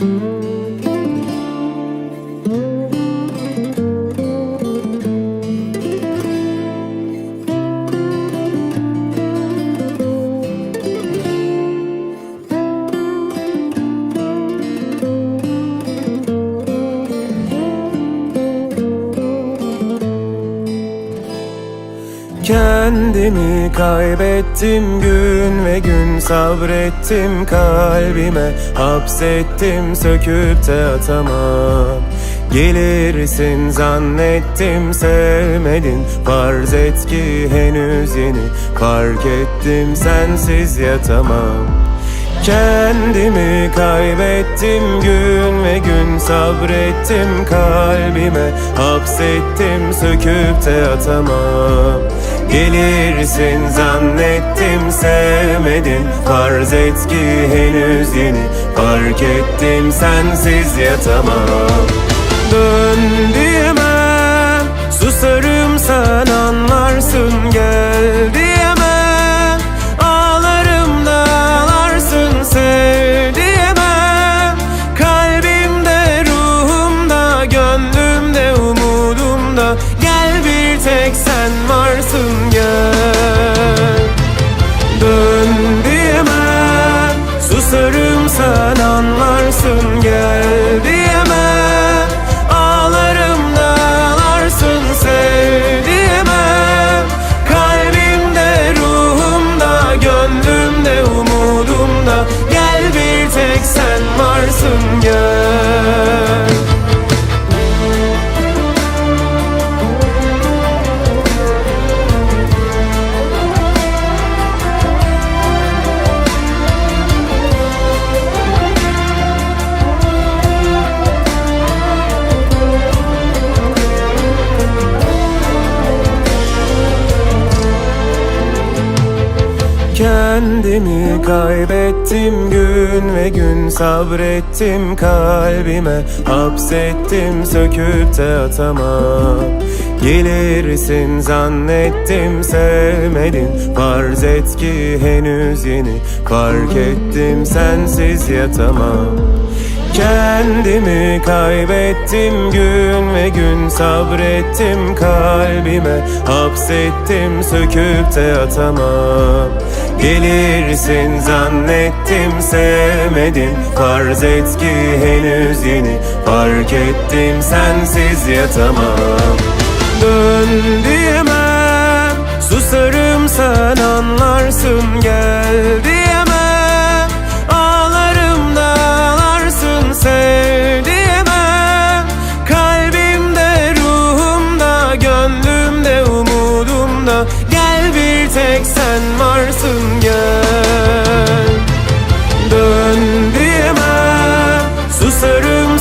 Mm-hmm. Kendimi kaybettim gün ve gün. Sabrettim kalbime Hapsettim söküp de atamam. Gelirsin zannettim sevmedin. Farz et ki henüz yeni Fark ettim sensiz yatamam. Kendimi kaybettim gün ve gün. Sabrettim kalbime Hapsettim söküp de atamam Gelirsin zannettim sevmedin. Farz et ki henüz yeni Fark ettim sensiz yatamam. Dön Susarım sen anlarsın. Gel diyemem Ağlarım da ağlarsın sev Kalbimde ruhumda gönlümde umudumda tek sen varsın gel. Dön Susarım sen anlarsın gel Ağlarım da ağlarsın sev Kalbimde ruhumda gönlümde umudumda Gel bir tek sen varsın gel Kendimi kaybettim gün ve gün. Sabrettim kalbime Hapsettim söküp de atamam. Gelirsin zannettim sevmedin. Farz et ki henüz yeni Fark ettim sensiz yatamam. Kendimi kaybettim gün ve gün. Sabrettim kalbime Hapsettim söküp de atamam Gelirsin zannettim sevmedin Farz et ki henüz yeni Fark ettim sensiz yatamam. Dön diyemem Susarım sen anlarsın. Gel diyemem Ağlarım da ağlarsın sev diyemem Kalbimde ruhumda gönlümde umudumda. Gel bir tek